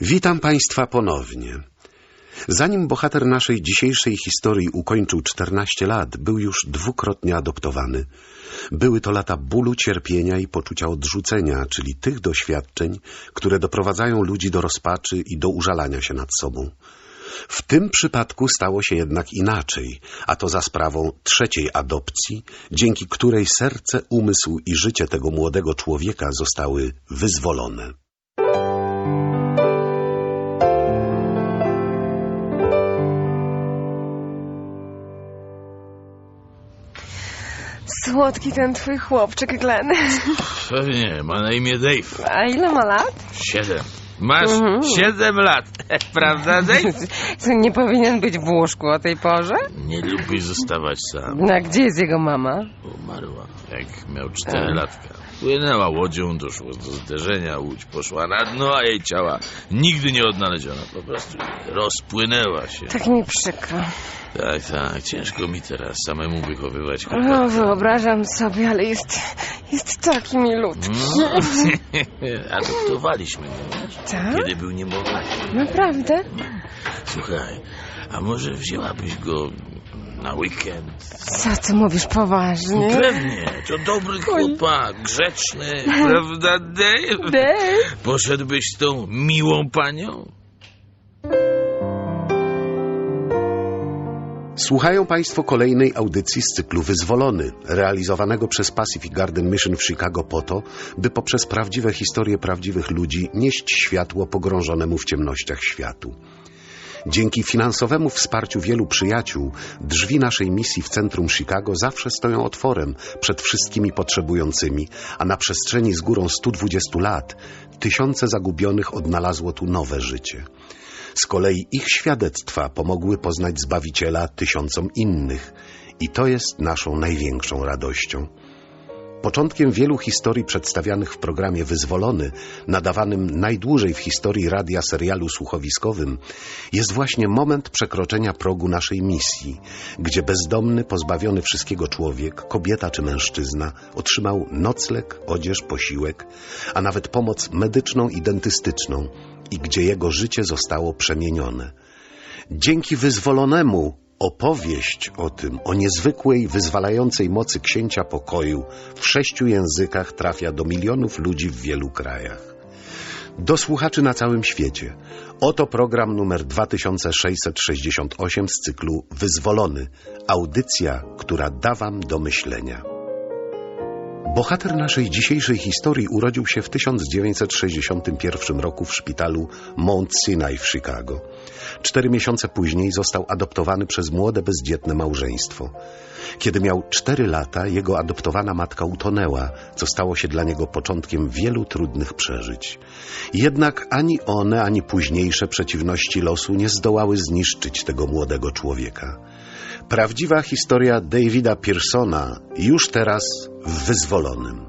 Witam Państwa ponownie. Zanim bohater naszej dzisiejszej historii ukończył 14 lat, był już dwukrotnie adoptowany. Były to lata bólu, cierpienia i poczucia odrzucenia, czyli tych doświadczeń, które doprowadzają ludzi do rozpaczy i do użalania się nad sobą. W tym przypadku stało się jednak inaczej, a to za sprawą trzeciej adopcji, dzięki której serce, umysł i życie tego młodego człowieka zostały wyzwolone. Słodki ten twój chłopczyk, Glenn. Pewnie, ma na imię Dave. A ile ma lat? Siedem. Masz Mhm. siedem lat, prawda? Co, Nie powinien być w łóżku o tej porze? Nie lubi zostawać sam. No, a gdzie jest jego mama? Umarła, jak miał cztery latka. Płynęła łodzią, doszło do zderzenia, łódź poszła na dno, a jej ciała nigdy nie odnaleziono. Po prostu rozpłynęła się. Tak mi przykro. Tak, tak, ciężko mi teraz samemu wychowywać No, chłopaka. wyobrażam sobie, ale jest, jest taki milutki. No, adoptowaliśmy go, wiesz? Tak? Kiedy był niemowlakiem. Naprawdę? Słuchaj, a może wzięłabyś go na weekend? Co ty mówisz poważnie? Pewnie, to dobry chłopak, grzeczny, prawda Dave? Dave? Poszedłbyś z tą miłą panią? Słuchają Państwo kolejnej audycji z cyklu Wyzwolony, realizowanego przez Pacific Garden Mission w Chicago po to, by poprzez prawdziwe historie prawdziwych ludzi nieść światło pogrążonemu w ciemnościach światu. Dzięki finansowemu wsparciu wielu przyjaciół, drzwi naszej misji w centrum Chicago zawsze stoją otworem przed wszystkimi potrzebującymi, a na przestrzeni z górą 120 lat tysiące zagubionych odnalazło tu nowe życie. Z kolei ich świadectwa pomogły poznać Zbawiciela tysiącom innych i to jest naszą największą radością. Początkiem wielu historii przedstawianych w programie Wyzwolony, nadawanym najdłużej w historii radia serialu słuchowiskowym, jest właśnie moment przekroczenia progu naszej misji, gdzie bezdomny, pozbawiony wszystkiego człowiek, kobieta czy mężczyzna, otrzymał nocleg, odzież, posiłek, a nawet pomoc medyczną i dentystyczną i gdzie jego życie zostało przemienione. Dzięki wyzwolonemu opowieść o tym, o niezwykłej, wyzwalającej mocy księcia pokoju w sześciu językach trafia do milionów ludzi w wielu krajach. Do słuchaczy na całym świecie. Oto program numer 2668 z cyklu Wyzwolony. Audycja, która da Wam do myślenia. Bohater naszej dzisiejszej historii urodził się w 1961 roku w szpitalu Mount Sinai w Chicago. Cztery miesiące później został adoptowany przez młode, bezdzietne małżeństwo. Kiedy miał cztery lata, jego adoptowana matka utonęła, co stało się dla niego początkiem wielu trudnych przeżyć. Jednak ani one, ani późniejsze przeciwności losu nie zdołały zniszczyć tego młodego człowieka. Prawdziwa historia Davida Pearsona już teraz w Wyzwolonym.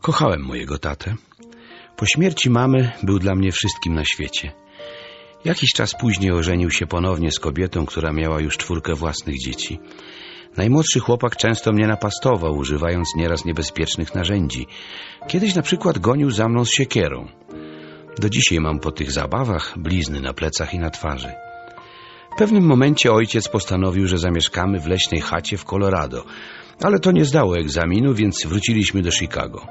Kochałem mojego tatę. Po śmierci mamy był dla mnie wszystkim na świecie. Jakiś czas później ożenił się ponownie z kobietą, która miała już czwórkę własnych dzieci. Najmłodszy chłopak często mnie napastował, używając nieraz niebezpiecznych narzędzi. Kiedyś na przykład gonił za mną z siekierą. Do dzisiaj mam po tych zabawach blizny na plecach i na twarzy. W pewnym momencie ojciec postanowił, że zamieszkamy w leśnej chacie w Colorado, ale to nie zdało egzaminu, więc wróciliśmy do Chicago.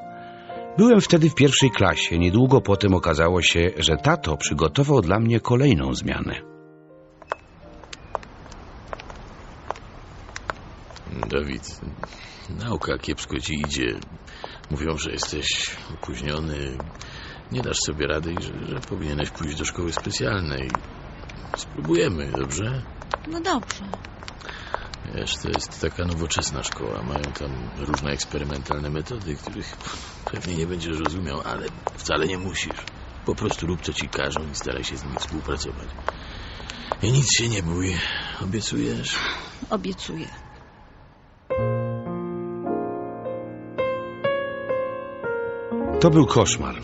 Byłem wtedy w pierwszej klasie. Niedługo potem okazało się, że tato przygotował dla mnie kolejną zmianę. Dawid, nauka kiepsko ci idzie. Mówią, że jesteś opóźniony, nie dasz sobie rady i że, że powinieneś pójść do szkoły specjalnej. Spróbujemy, dobrze? No dobrze. Wiesz, to jest taka nowoczesna szkoła. Mają tam różne eksperymentalne metody, których pewnie nie będziesz rozumiał, ale wcale nie musisz. Po prostu rób, co ci każą i staraj się z nimi współpracować. I nic się nie bój. Obiecujesz? Obiecuję. To był koszmar.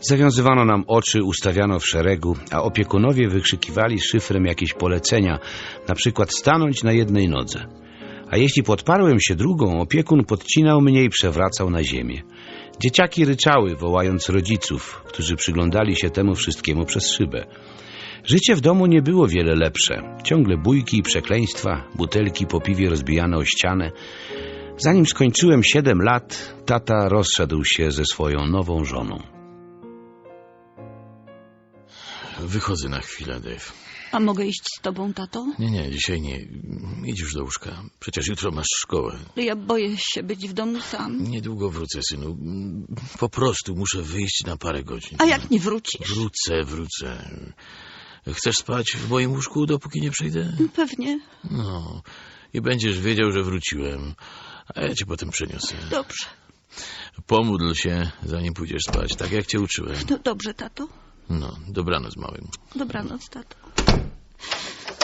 Zawiązywano nam oczy, ustawiano w szeregu, a opiekunowie wykrzykiwali szyfrem jakieś polecenia, na przykład stanąć na jednej nodze. A jeśli podparłem się drugą, opiekun podcinał mnie i przewracał na ziemię. Dzieciaki ryczały, wołając rodziców, którzy przyglądali się temu wszystkiemu przez szybę. Życie w domu nie było wiele lepsze. Ciągle bójki i przekleństwa, butelki po piwie rozbijane o ścianę. Zanim skończyłem siedem lat, tata rozszedł się ze swoją nową żoną. Wychodzę na chwilę, Dave. A mogę iść z tobą, tato? Nie, nie, dzisiaj nie. Idź już do łóżka. Przecież jutro masz szkołę. Ja boję się być w domu sam. Niedługo wrócę, synu. Po prostu muszę wyjść na parę godzin. A jak nie wrócisz? Wrócę, wrócę. Chcesz spać w moim łóżku, dopóki nie przyjdę? Pewnie. No. I będziesz wiedział, że wróciłem. A ja cię potem przeniosę. Dobrze. Pomódl się, zanim pójdziesz spać, tak jak cię uczyłem. No dobrze, tato. No, dobranoc, małym. Dobranoc, tato.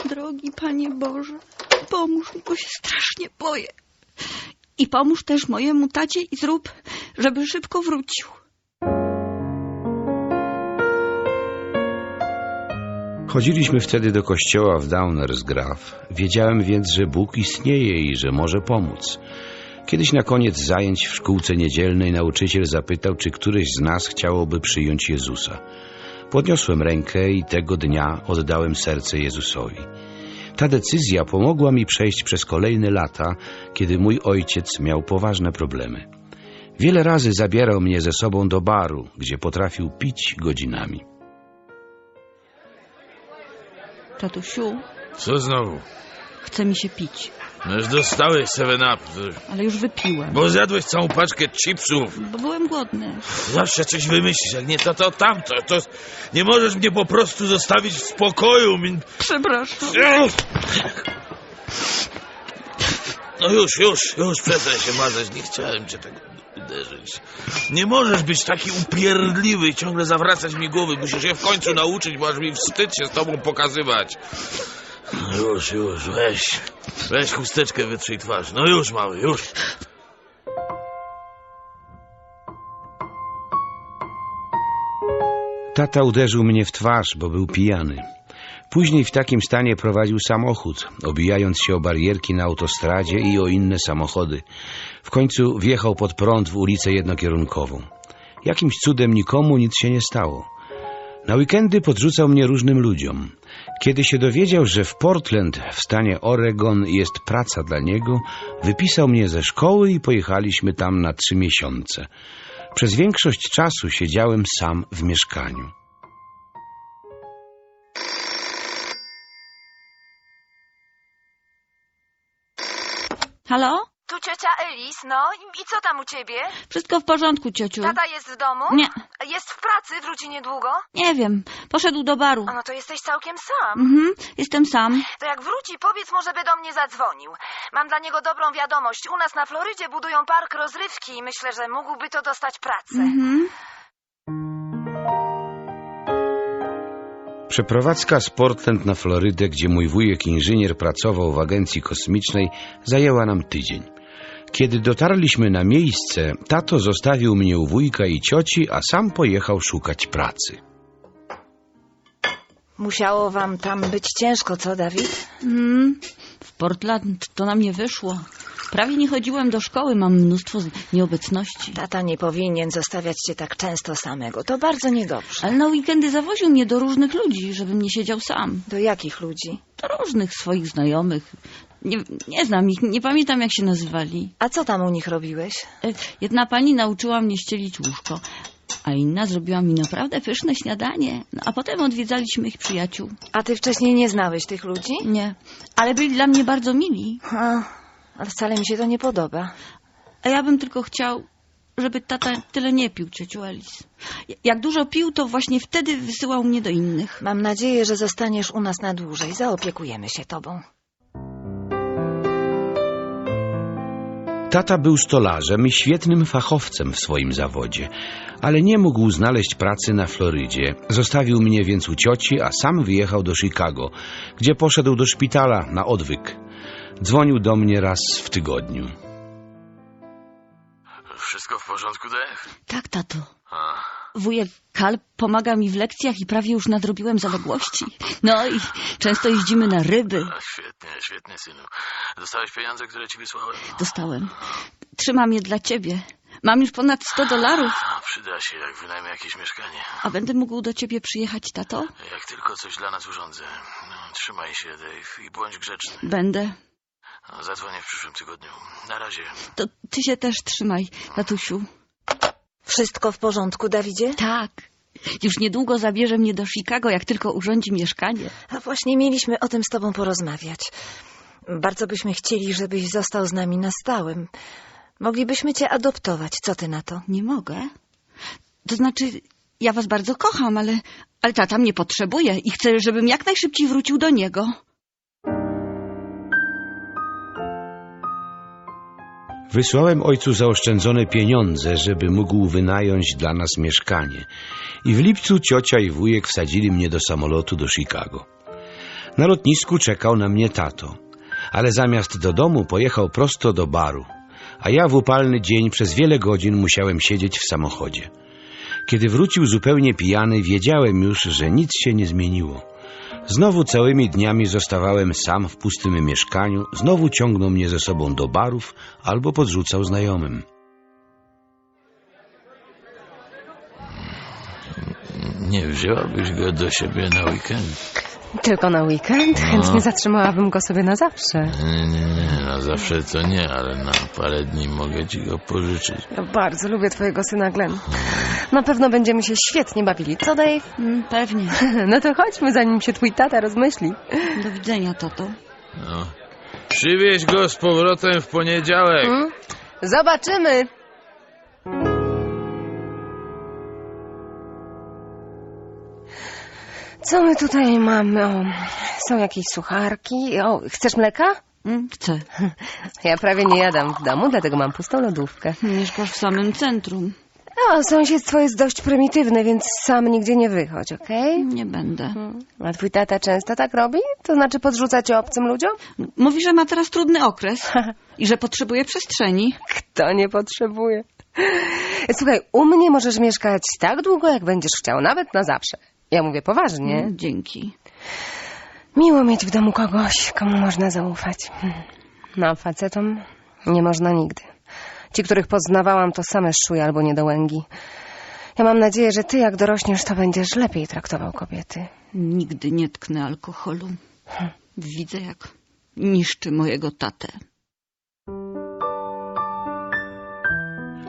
Drogi Panie Boże, pomóż mi, bo się strasznie boję. I pomóż też mojemu tacie i zrób, żeby szybko wrócił. Chodziliśmy wtedy do kościoła w Downersgraf. Wiedziałem więc, że Bóg istnieje i że może pomóc. Kiedyś na koniec zajęć w szkółce niedzielnej nauczyciel zapytał, czy któreś z nas chciałoby przyjąć Jezusa. Podniosłem rękę i tego dnia oddałem serce Jezusowi. Ta decyzja pomogła mi przejść przez kolejne lata, kiedy mój ojciec miał poważne problemy. Wiele razy zabierał mnie ze sobą do baru, gdzie potrafił pić godzinami. Tatusiu, Co znowu? chce mi się pić, No już dostałeś 7-up, ale już wypiłem, bo zjadłeś całą paczkę chipsów. bo byłem głodny. Zawsze coś wymyślisz, jak nie to, to tamto. To nie możesz mnie po prostu zostawić w spokoju. Mi- Przepraszam. No już, już, już przestań się mazać. Nie chciałem cię tak uderzyć. Nie możesz być taki upierdliwy i ciągle zawracać mi głowy. Musisz się w końcu nauczyć, bo aż mi wstyd się z tobą pokazywać. No już, już, weź. Weź chusteczkę, wytrzyj twarz. No już, mały, już. Tata uderzył mnie w twarz, bo był pijany. Później w takim stanie prowadził samochód, obijając się o barierki na autostradzie i o inne samochody. W końcu wjechał pod prąd w ulicę jednokierunkową. Jakimś cudem nikomu nic się nie stało. Na weekendy podrzucał mnie różnym ludziom. Kiedy się dowiedział, że w Portland w stanie Oregon jest praca dla niego, wypisał mnie ze szkoły i pojechaliśmy tam na trzy miesiące. Przez większość czasu siedziałem sam w mieszkaniu. Halo? Tu ciocia Elis, no i, co tam u ciebie? Wszystko w porządku, ciociu? Tata jest w domu? Nie, Jest w pracy, wróci niedługo? nie wiem. Poszedł do baru. A no to jesteś całkiem sam. Mhm, jestem sam. To jak wróci, powiedz mu, żeby do mnie zadzwonił. Mam dla niego dobrą wiadomość. U nas na Florydzie budują park rozrywki i myślę, że mógłby to dostać pracę. Mhm. Przeprowadzka z Portland na Florydę, gdzie mój wujek inżynier pracował w agencji kosmicznej, zajęła nam tydzień. Kiedy dotarliśmy na miejsce, tato zostawił mnie u wujka i cioci, a sam pojechał szukać pracy. Musiało wam tam być ciężko, co Dawid? Mhm. W Portland to na mnie wyszło. Prawie nie chodziłem do szkoły, mam mnóstwo nieobecności. Tata nie powinien zostawiać cię tak często samego. To bardzo niedobrze. Ale na weekendy zawoził mnie do różnych ludzi, żebym nie siedział sam. Do jakich ludzi? Do różnych swoich znajomych. Nie, nie znam ich, nie pamiętam jak się nazywali. A co tam u nich robiłeś? E, Jedna pani nauczyła mnie ścielić łóżko, a inna zrobiła mi naprawdę pyszne śniadanie. No, a potem odwiedzaliśmy ich przyjaciół. A ty wcześniej nie znałeś tych ludzi? Nie, ale byli dla mnie bardzo mili. A, ale wcale mi się to nie podoba. A ja bym tylko chciał, żeby tata tyle nie pił, ciociu Alice. Jak dużo pił, to właśnie wtedy wysyłał mnie do innych. Mam nadzieję, że zostaniesz u nas na dłużej. Zaopiekujemy się tobą. Tata był stolarzem i świetnym fachowcem w swoim zawodzie, ale nie mógł znaleźć pracy na Florydzie. Zostawił mnie więc u cioci, a sam wyjechał do Chicago, gdzie poszedł do szpitala na odwyk. Dzwonił do mnie raz w tygodniu. Wszystko w porządku, Dave? Tak, tato. A, Wujek Kal pomaga mi w lekcjach i prawie już nadrobiłem zaległości. No i często jeździmy na ryby. A, świetnie, świetnie, synu. Dostałeś pieniądze, które ci wysłałem? Dostałem. Trzymam je dla ciebie. Mam już ponad 100 dolarów, A, przyda się, jak wynajmę jakieś mieszkanie. a będę mógł do ciebie przyjechać, tato? Jak tylko coś dla nas urządzę. No, trzymaj się, Dave, i bądź grzeczny. Będę. No, Zadzwonię w przyszłym tygodniu. Na razie. To ty się też trzymaj, tatusiu. Wszystko w porządku, Dawidzie? Tak. Już niedługo zabierze mnie do Chicago, jak tylko urządzi mieszkanie. A właśnie mieliśmy o tym z tobą porozmawiać. Bardzo byśmy chcieli, żebyś został z nami na stałym. Moglibyśmy cię adoptować. Co ty na to? Nie mogę. To znaczy, ja was bardzo kocham, ale, ale tata mnie potrzebuje i chce, żebym jak najszybciej wrócił do niego. Wysłałem ojcu zaoszczędzone pieniądze, żeby mógł wynająć dla nas mieszkanie. I w lipcu ciocia i wujek wsadzili mnie do samolotu do Chicago. Na lotnisku czekał na mnie tato, ale zamiast do domu pojechał prosto do baru, a ja w upalny dzień przez wiele godzin musiałem siedzieć w samochodzie. Kiedy wrócił zupełnie pijany, wiedziałem już, że nic się nie zmieniło. Znowu całymi dniami zostawałem sam w pustym mieszkaniu, znowu ciągnął mnie ze sobą do barów albo podrzucał znajomym. Nie wzięłabyś go do siebie na weekend? Tylko na weekend? Chętnie No. zatrzymałabym go sobie na zawsze. Nie, nie, nie, na zawsze to nie, ale na parę dni mogę ci go pożyczyć. Ja bardzo lubię twojego syna Glenn. Na pewno będziemy się świetnie bawili. Co, Dave? Mm, pewnie. No to chodźmy, zanim się twój tata rozmyśli. Do widzenia, tato. No. Przywieź go z powrotem w poniedziałek. Hmm? Zobaczymy! Co my tutaj mamy? O, są jakieś sucharki. O, chcesz mleka? Mm, chcę. Ja prawie nie jadam w domu, dlatego mam pustą lodówkę. Mieszkasz w samym centrum. No, sąsiedztwo jest dość prymitywne, więc sam nigdzie nie wychodź, okej? Nie będę. A twój tata często tak robi? To znaczy podrzuca cię obcym ludziom? Mówi, że ma teraz trudny okres i że potrzebuje przestrzeni. Kto nie potrzebuje? Słuchaj, u mnie możesz mieszkać tak długo, jak będziesz chciał, nawet na zawsze. Ja mówię poważnie. Mm, Dzięki. Miło mieć w domu kogoś, komu można zaufać. No, facetom nie można nigdy. Ci, których poznawałam, to same szuje albo niedołęgi. Ja mam nadzieję, że ty, jak dorośniesz, to będziesz lepiej traktował kobiety. Nigdy nie tknę alkoholu. Widzę, jak niszczy mojego tatę.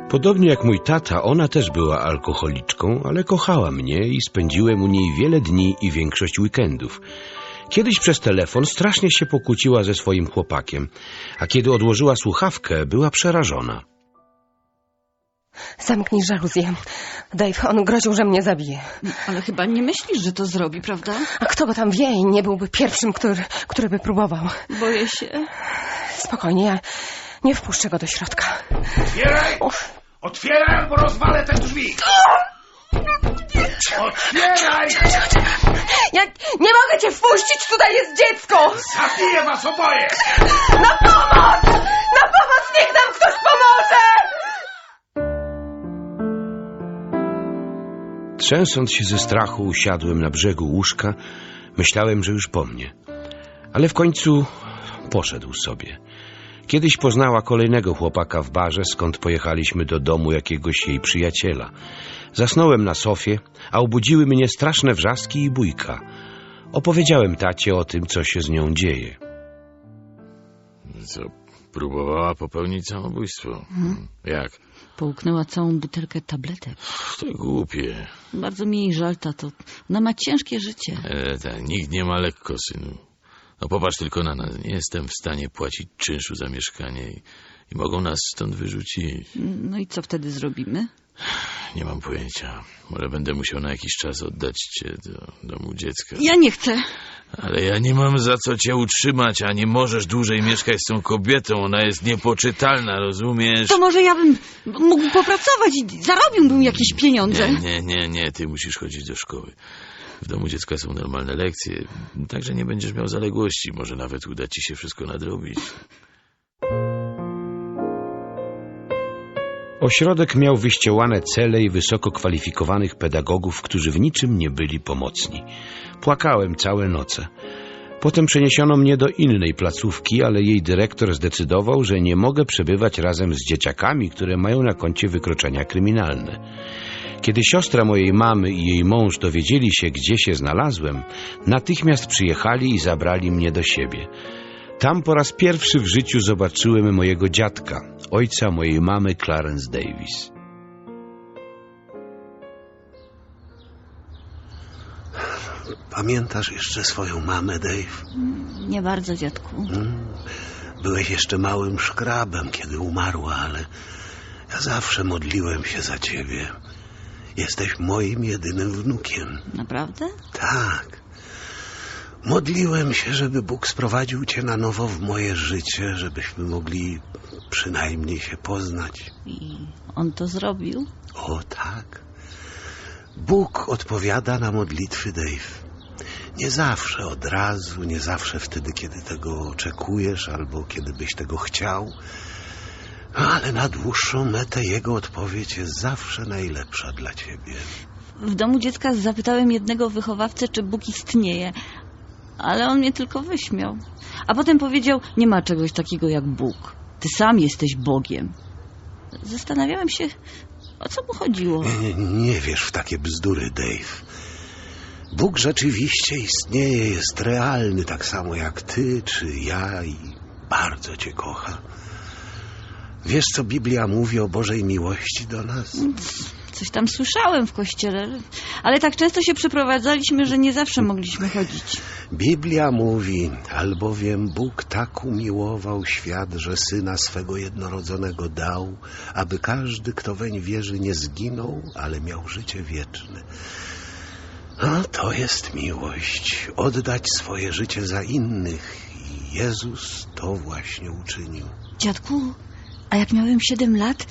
Podobnie jak mój tata, ona też była alkoholiczką, ale kochała mnie i spędziłem u niej wiele dni i większość weekendów. Kiedyś przez telefon strasznie się pokłóciła ze swoim chłopakiem, a kiedy odłożyła słuchawkę, była przerażona. Zamknij żaluzję. Dave, on groził, że mnie zabije. Ale chyba nie myślisz, że to zrobi, prawda? A kto go tam wie i nie byłby pierwszym, który, który by próbował. Boję się. Spokojnie, ja nie wpuszczę go do środka. Otwieraj! Otwieraj, bo rozwalę te drzwi! Otwieraj! Ja nie mogę cię wpuścić, tutaj jest dziecko! Zabiję was oboje! Na pomoc! Na pomoc! Niech nam ktoś pomoże! Trzęsąc się ze strachu, usiadłem na brzegu łóżka. Myślałem, że już po mnie. Ale w końcu poszedł sobie. Kiedyś poznała kolejnego chłopaka w barze, skąd pojechaliśmy do domu jakiegoś jej przyjaciela. Zasnąłem na sofie, a obudziły mnie straszne wrzaski i bójka. Opowiedziałem tacie o tym, co się z nią dzieje. Co, próbowała popełnić samobójstwo? Jak? Połknęła całą butelkę tabletek. To głupie. Bardzo mi jej żal, tato. Ona ma ciężkie życie. E, ta, nikt nie ma lekko, synu. No popatrz tylko na nas. Nie jestem w stanie płacić czynszu za mieszkanie i, i mogą nas stąd wyrzucić. No i co wtedy zrobimy? Nie mam pojęcia. Może będę musiał na jakiś czas oddać cię do domu dziecka. Ja nie chcę. Ale ja nie mam za co cię utrzymać, a nie możesz dłużej mieszkać z tą kobietą. Ona jest niepoczytalna, rozumiesz? To może ja bym mógł popracować i zarobiłbym jakieś pieniądze. Nie, nie, nie, nie, ty musisz chodzić do szkoły. W domu dziecka są normalne lekcje, także nie będziesz miał zaległości. Może nawet uda ci się wszystko nadrobić. Ośrodek miał wyściełane cele i wysoko kwalifikowanych pedagogów, którzy w niczym nie byli pomocni. Płakałem całe noce. Potem przeniesiono mnie do innej placówki, ale jej dyrektor zdecydował, że nie mogę przebywać razem z dzieciakami, które mają na koncie wykroczenia kryminalne. Kiedy siostra mojej mamy i jej mąż dowiedzieli się, gdzie się znalazłem, natychmiast przyjechali i zabrali mnie do siebie. Tam po raz pierwszy w życiu zobaczyłem mojego dziadka, ojca mojej mamy Clarence Davis. Pamiętasz jeszcze swoją mamę, Dave? Nie bardzo, dziadku. Byłeś jeszcze małym szkrabem, kiedy umarła, ale ja zawsze modliłem się za ciebie. Jesteś moim jedynym wnukiem. Naprawdę? Tak. Modliłem się, żeby Bóg sprowadził cię na nowo w moje życie, żebyśmy mogli przynajmniej się poznać. I on to zrobił? O tak. Bóg odpowiada na modlitwy, Dave. Nie zawsze od razu, nie zawsze wtedy, kiedy tego oczekujesz albo kiedy byś tego chciał. Ale na dłuższą metę jego odpowiedź jest zawsze najlepsza dla ciebie. W domu dziecka zapytałem jednego wychowawcę, czy Bóg istnieje, ale on mnie tylko wyśmiał. A potem powiedział, nie ma czegoś takiego jak Bóg. Ty sam jesteś Bogiem. Zastanawiałem się, o co mu chodziło. Nie, nie, nie wiesz w takie bzdury, Dave. Bóg rzeczywiście istnieje, jest realny, tak samo jak ty czy ja i bardzo cię kocha. Wiesz, co Biblia mówi o Bożej miłości do nas? Coś tam słyszałem w kościele, ale tak często się przeprowadzaliśmy, że nie zawsze mogliśmy chodzić. Biblia mówi, albowiem Bóg tak umiłował świat, że Syna swego jednorodzonego dał, aby każdy, kto weń wierzy, nie zginął, ale miał życie wieczne. No, to jest miłość, oddać swoje życie za innych i Jezus to właśnie uczynił. Dziadku, a jak miałem siedem lat,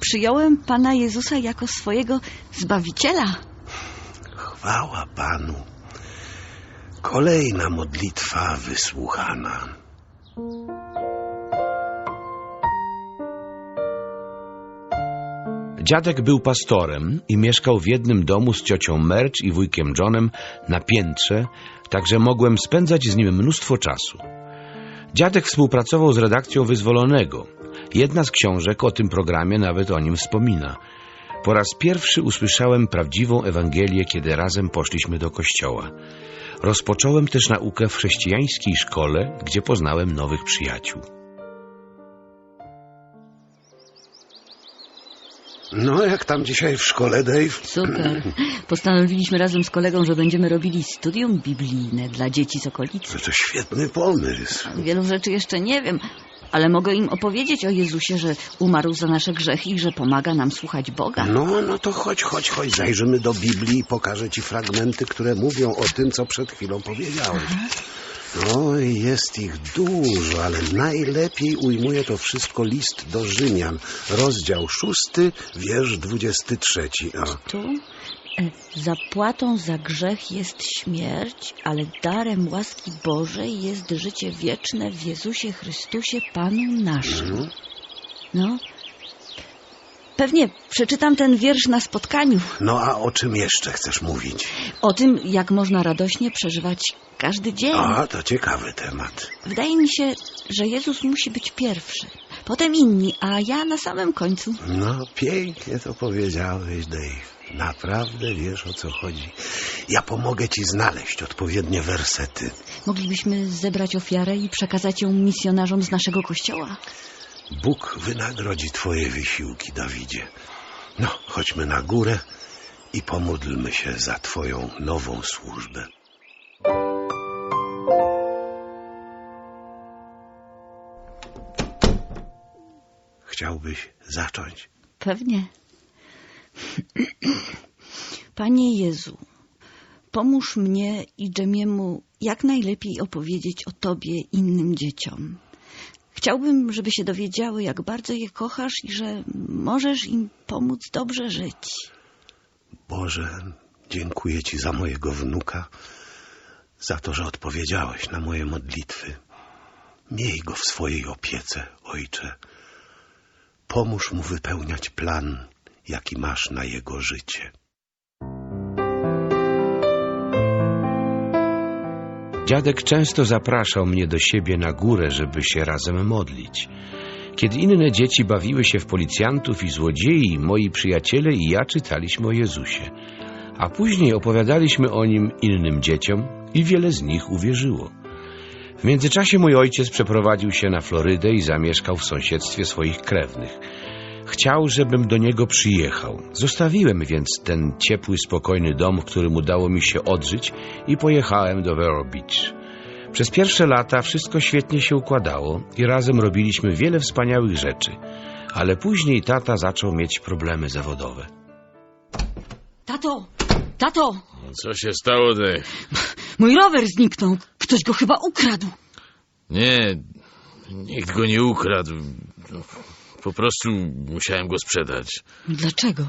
przyjąłem Pana Jezusa jako swojego Zbawiciela. Chwała Panu. Kolejna modlitwa wysłuchana. Dziadek był pastorem i mieszkał w jednym domu z ciocią Merch i wujkiem Johnem na piętrze, także mogłem spędzać z nim mnóstwo czasu. Dziadek współpracował z redakcją Wyzwolonego. Jedna z książek o tym programie nawet o nim wspomina. Po raz pierwszy usłyszałem prawdziwą Ewangelię, kiedy razem poszliśmy do kościoła. Rozpocząłem też naukę w chrześcijańskiej szkole, gdzie poznałem nowych przyjaciół. No, jak tam dzisiaj w szkole, Dave? Super. Postanowiliśmy razem z kolegą, że będziemy robili studium biblijne dla dzieci z okolicy. No to świetny pomysł. Wielu rzeczy jeszcze nie wiem, ale mogę im opowiedzieć o Jezusie, że umarł za nasze grzechy i że pomaga nam słuchać Boga. No, no to chodź, chodź, chodź, zajrzymy do Biblii i pokażę ci fragmenty, które mówią o tym, co przed chwilą powiedziałeś. No, jest ich dużo, ale najlepiej ujmuje to wszystko list do Rzymian, rozdział szósty, wiersz dwudziesty trzeci. Tu e, zapłatą za grzech jest śmierć, ale darem łaski Bożej jest życie wieczne w Jezusie Chrystusie Panu naszym. No, pewnie przeczytam ten wiersz na spotkaniu. No, a o czym jeszcze chcesz mówić? O tym, jak można radośnie przeżywać każdy dzień. O, to ciekawy temat. Wydaje mi się, że Jezus musi być pierwszy, potem inni, a ja na samym końcu. No, pięknie to powiedziałeś, Dave. Naprawdę wiesz, o co chodzi. Ja pomogę ci znaleźć odpowiednie wersety. Moglibyśmy zebrać ofiarę i przekazać ją misjonarzom z naszego kościoła. Bóg wynagrodzi twoje wysiłki, Dawidzie. No, chodźmy na górę i pomódlmy się za twoją nową służbę. Chciałbyś zacząć? Pewnie. Panie Jezu, pomóż mnie i Dżemiemu jak najlepiej opowiedzieć o Tobie innym dzieciom. Chciałbym, żeby się dowiedziały, jak bardzo je kochasz i że możesz im pomóc dobrze żyć. Boże, dziękuję Ci za mojego wnuka, za to, że odpowiedziałeś na moje modlitwy. Miej go w swojej opiece, Ojcze. pomóż mu wypełniać plan, jaki masz na jego życie. Dziadek często zapraszał mnie do siebie na górę, żeby się razem modlić. Kiedy inne dzieci bawiły się w policjantów i złodziei, moi przyjaciele i ja czytaliśmy o Jezusie. A później opowiadaliśmy o nim innym dzieciom i wiele z nich uwierzyło. W międzyczasie mój ojciec przeprowadził się na Florydę i zamieszkał w sąsiedztwie swoich krewnych. Chciał, żebym do niego przyjechał. Zostawiłem więc ten ciepły, spokojny dom, w którym udało mi się odżyć i pojechałem do Vero Beach. Przez pierwsze lata wszystko świetnie się układało i razem robiliśmy wiele wspaniałych rzeczy, ale później tata zaczął mieć problemy zawodowe. Tato, tato, Co się stało, Dave? mój rower zniknął. Ktoś go chyba ukradł. Nie, nikt go nie ukradł. Po prostu musiałem go sprzedać. Dlaczego?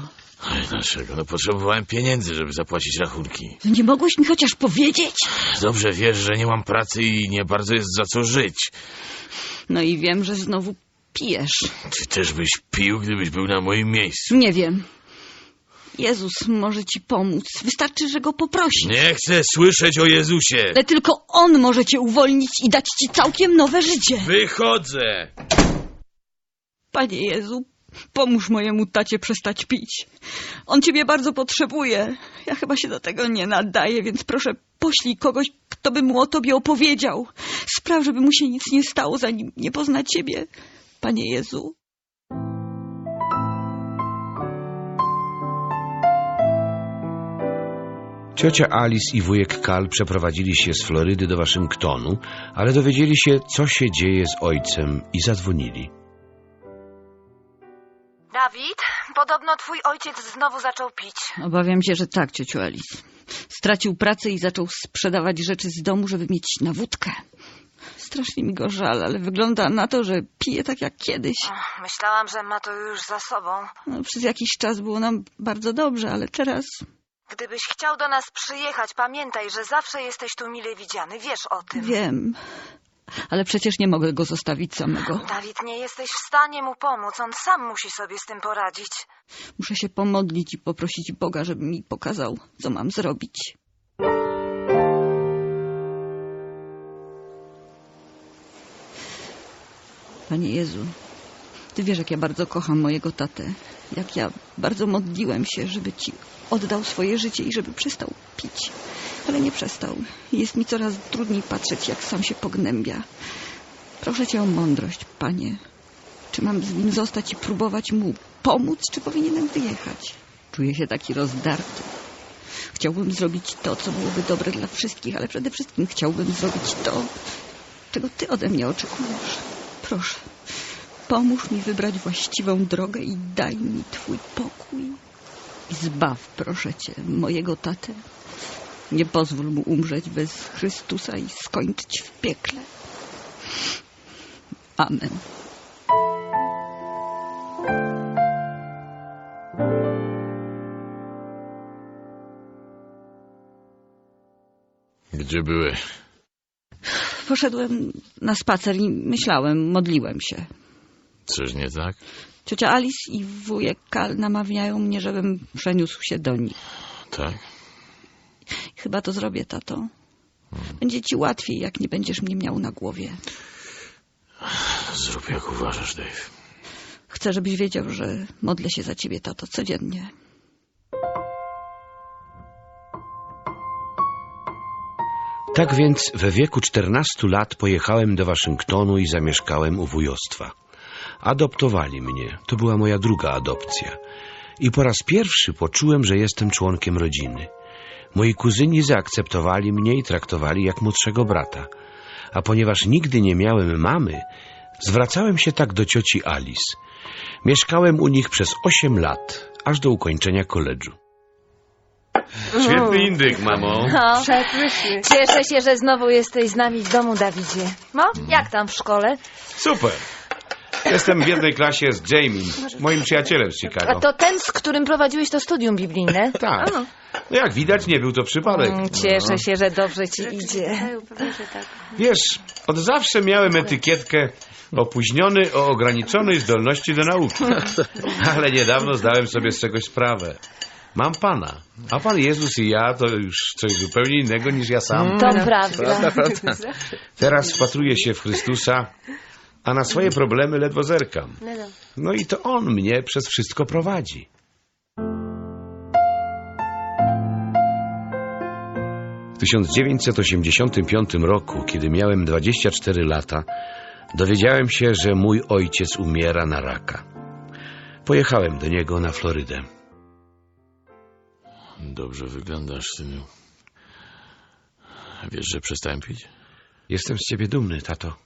Oj, dlaczego? No potrzebowałem pieniędzy, żeby zapłacić rachunki. Nie mogłeś mi chociaż powiedzieć? Dobrze wiesz, że nie mam pracy i nie bardzo jest za co żyć. No i wiem, że znowu pijesz. Ty też byś pił, gdybyś był na moim miejscu. Nie wiem. Jezus może ci pomóc. Wystarczy, że go poprosisz. Nie chcę słyszeć o Jezusie. Ale tylko On może cię uwolnić i dać ci całkiem nowe życie. Wychodzę! Panie Jezu, pomóż mojemu tacie przestać pić. On ciebie bardzo potrzebuje. Ja chyba się do tego nie nadaję, więc proszę poślij kogoś, kto by mu o tobie opowiedział. Spraw, żeby mu się nic nie stało, zanim nie pozna ciebie. Panie Jezu. Ciocia Alice i wujek Kal przeprowadzili się z Florydy do Waszyngtonu, ale dowiedzieli się, co się dzieje z ojcem i zadzwonili. Dawid, podobno twój ojciec znowu zaczął pić. Obawiam się, że tak, ciociu Alice. Stracił pracę i zaczął sprzedawać rzeczy z domu, żeby mieć na wódkę. Strasznie mi go żal, ale wygląda na to, że pije tak jak kiedyś. Myślałam, że ma to już za sobą. No, przez jakiś czas było nam bardzo dobrze, ale teraz Gdybyś chciał do nas przyjechać, pamiętaj, że zawsze jesteś tu mile widziany. Wiesz o tym. wiem. Ale przecież nie mogę go zostawić samego. Dawid, nie jesteś w stanie mu pomóc. On sam musi sobie z tym poradzić. Muszę się pomodlić i poprosić Boga, żeby mi pokazał, co mam zrobić. Panie Jezu, Ty wiesz, jak ja bardzo kocham mojego tatę. Jak ja bardzo modliłem się, żeby Ci oddał swoje życie i żeby przestał pić. Ale nie przestał. Jest mi coraz trudniej patrzeć, jak sam się pognębia. Proszę Cię o mądrość, Panie. Czy mam z nim zostać i próbować mu pomóc, czy powinienem wyjechać? Czuję się taki rozdarty. Chciałbym zrobić to, co byłoby dobre dla wszystkich, ale przede wszystkim chciałbym zrobić to, czego ty ode mnie oczekujesz. Proszę, pomóż mi wybrać właściwą drogę i daj mi twój pokój. Zbaw, proszę cię, mojego tatę. Nie pozwól mu umrzeć bez Chrystusa i skończyć w piekle. Amen. Gdzie byłeś? Poszedłem na spacer i myślałem, modliłem się. Coś nie tak? Ciocia Alice i wujek Kal namawiają mnie, żebym przeniósł się do nich. Tak? Chyba to zrobię, tato. Będzie ci łatwiej, jak nie będziesz mnie miał na głowie. Zrób jak uważasz, Dave. Chcę, żebyś wiedział, że modlę się za ciebie, tato, codziennie. Tak więc we wieku 14 lat pojechałem do Waszyngtonu i zamieszkałem u wujostwa. Adoptowali mnie. To była moja druga adopcja. I po raz pierwszy poczułem, że jestem członkiem rodziny. Moi kuzyni zaakceptowali mnie i traktowali jak młodszego brata. A ponieważ nigdy nie miałem mamy, zwracałem się tak do cioci Alice. Mieszkałem u nich przez 8 lat, aż do ukończenia koledżu. Świetny indyk, mamo. No, cieszę się, że znowu jesteś z nami w domu, Dawidzie. No, jak tam w szkole? Super. Jestem w jednej klasie z Jamie, moim przyjacielem z A Chicago. to ten, z którym prowadziłeś to studium biblijne? Tak. No jak widać, nie był to przypadek. Mm, Cieszę się, że dobrze ci idzie. Wiesz, od zawsze miałem etykietkę opóźniony o ograniczonej zdolności do nauki. Ale niedawno zdałem sobie z czegoś sprawę. Mam Pana, a Pan Jezus i ja to już coś zupełnie innego niż ja sam. To prawda. Teraz wpatruję się w Chrystusa, a na swoje problemy ledwo zerkam. No i to On mnie przez wszystko prowadzi. W 1985 roku, kiedy miałem 24 lata, dowiedziałem się, że mój ojciec umiera na raka. Pojechałem do niego na Florydę. Dobrze wyglądasz, synu. Wiesz, że przestałem pić? Jestem z ciebie dumny, tato.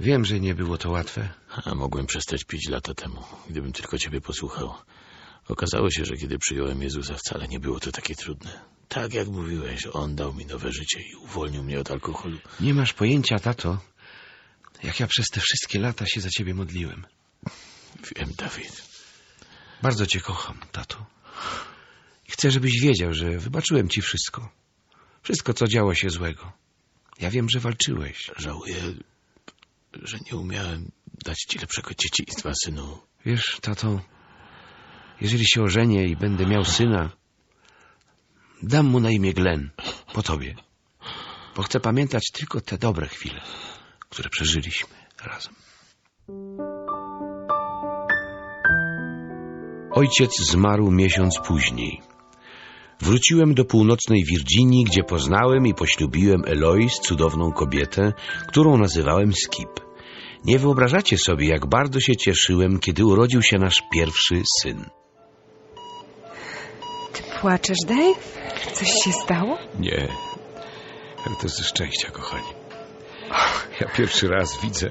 Wiem, że nie było to łatwe. A mogłem przestać pić lata temu, gdybym tylko ciebie posłuchał. Okazało się, że kiedy przyjąłem Jezusa, wcale nie było to takie trudne. Tak jak mówiłeś, On dał mi nowe życie i uwolnił mnie od alkoholu. Nie masz pojęcia, tato, jak ja przez te wszystkie lata się za ciebie modliłem. Wiem, Dawid. Bardzo cię kocham, tato. Chcę, żebyś wiedział, że wybaczyłem ci wszystko. Wszystko, co działo się złego. Ja wiem, że walczyłeś. Żałuję, że nie umiałem dać ci lepszego dzieciństwa, synu. Wiesz, tato, jeżeli się ożenię i będę miał syna, dam mu na imię Glenn, po tobie. Bo chcę pamiętać tylko te dobre chwile, które przeżyliśmy razem. Ojciec zmarł miesiąc później. Wróciłem do północnej Virginii, gdzie poznałem i poślubiłem Eloise, cudowną kobietę, którą nazywałem Skip. Nie wyobrażacie sobie, jak bardzo się cieszyłem, kiedy urodził się nasz pierwszy syn. Ty płaczesz, Dave? Coś się stało? Nie, ale to ze szczęścia, kochani. Ja pierwszy raz widzę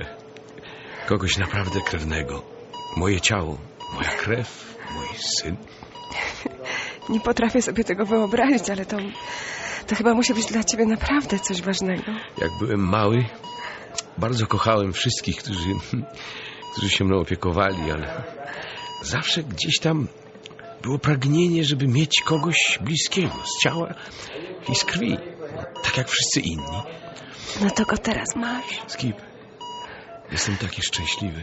kogoś naprawdę krewnego. Moje ciało, moja krew, mój syn. Nie potrafię sobie tego wyobrazić, ale to, to chyba musi być dla ciebie naprawdę coś ważnego. Jak byłem mały, bardzo kochałem wszystkich, którzy, którzy się mną opiekowali, ale zawsze gdzieś tam było pragnienie, żeby mieć kogoś bliskiego, z ciała i z krwi, tak jak wszyscy inni. No to go teraz masz. Skip, jestem taki szczęśliwy.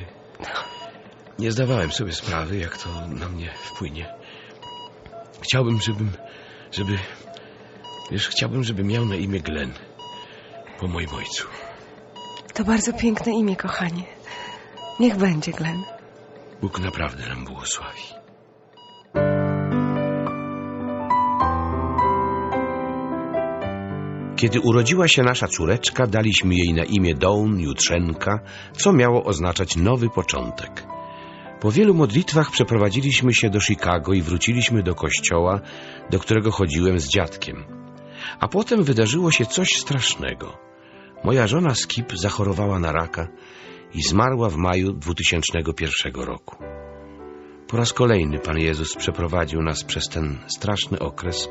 Nie zdawałem sobie sprawy, jak to na mnie wpłynie. Chciałbym, żebym, żeby, wiesz, chciałbym, żeby miał na imię Glenn, po moim ojcu. To bardzo piękne imię, kochanie. Niech będzie, Glenn. Bóg naprawdę nam błogosławi. Kiedy urodziła się nasza córeczka, daliśmy jej na imię Dawn Jutrzenka, co miało oznaczać nowy początek. Po wielu modlitwach przeprowadziliśmy się do Chicago i wróciliśmy do kościoła, do którego chodziłem z dziadkiem. A potem wydarzyło się coś strasznego. Moja żona Skip zachorowała na raka i zmarła w maju 2001 roku. Po raz kolejny Pan Jezus przeprowadził nas przez ten straszny okres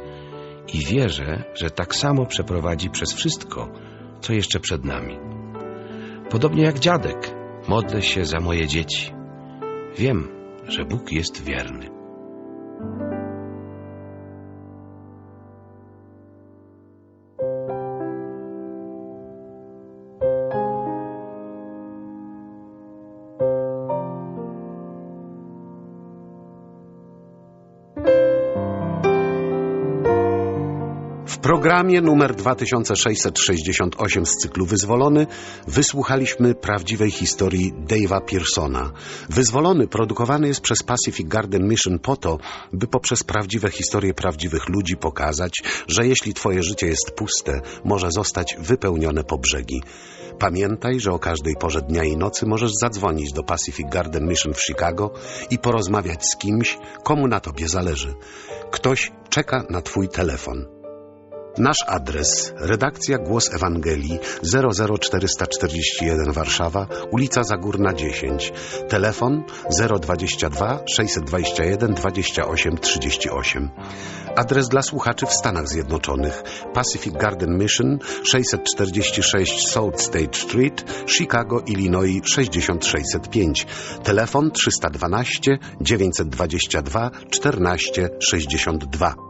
i wierzę, że tak samo przeprowadzi przez wszystko, co jeszcze przed nami. Podobnie jak dziadek, modlę się za moje dzieci. Wiem, że Bóg jest wierny. Programie numer 2668 z cyklu Wyzwolony wysłuchaliśmy prawdziwej historii Dave'a Pearsona. Wyzwolony produkowany jest przez Pacific Garden Mission po to, by poprzez prawdziwe historie prawdziwych ludzi pokazać, że jeśli twoje życie jest puste, może zostać wypełnione po brzegi. Pamiętaj, że o każdej porze dnia i nocy możesz zadzwonić do Pacific Garden Mission w Chicago i porozmawiać z kimś, komu na tobie zależy. Ktoś czeka na twój telefon. Nasz adres redakcja Głos Ewangelii 00441 Warszawa, ulica Zagórna 10. Telefon 022 621 28 38. Adres dla słuchaczy w Stanach Zjednoczonych Pacific Garden Mission 646 South State Street, Chicago, Illinois 6605. Telefon 312 922 14 62.